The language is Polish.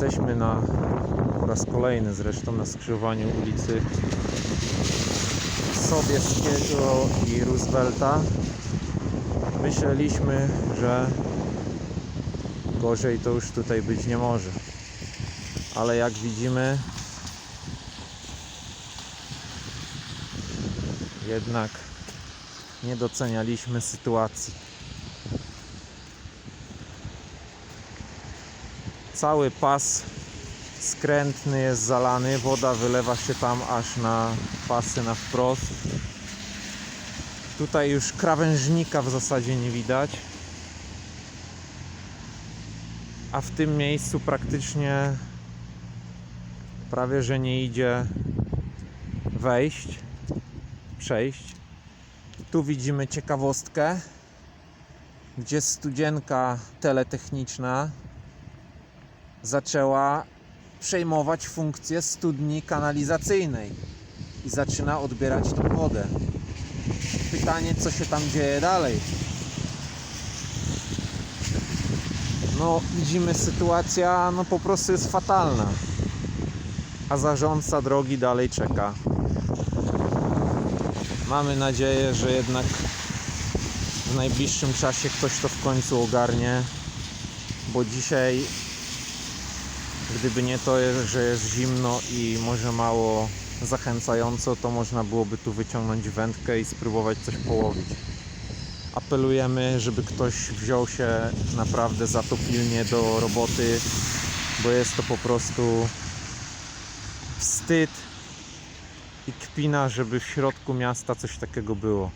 Jesteśmy na po raz kolejny zresztą na skrzyżowaniu ulicy Sobieskiego i Roosevelta. Myśleliśmy, że gorzej to już tutaj być nie może. Ale jak widzimy, jednak nie docenialiśmy sytuacji. Cały pas skrętny jest zalany, woda wylewa się tam aż na pasy na wprost. Tutaj już krawężnika w zasadzie nie widać. A w tym miejscu praktycznie prawie że nie idzie wejść, przejść. Tu widzimy ciekawostkę, gdzie studzienka teletechniczna zaczęła przejmować funkcję studni kanalizacyjnej i zaczyna odbierać tą wodę. Pytanie, co się tam dzieje dalej? No, widzimy, sytuacja no po prostu jest fatalna. A zarządca drogi dalej czeka. Mamy nadzieję, że jednak w najbliższym czasie ktoś to w końcu ogarnie, bo dzisiaj Gdyby nie to, że jest zimno i może mało zachęcająco, to można byłoby tu wyciągnąć wędkę i spróbować coś połowić. Apelujemy, żeby ktoś wziął się naprawdę za to pilnie do roboty, bo jest to po prostu wstyd i kpina, żeby w środku miasta coś takiego było.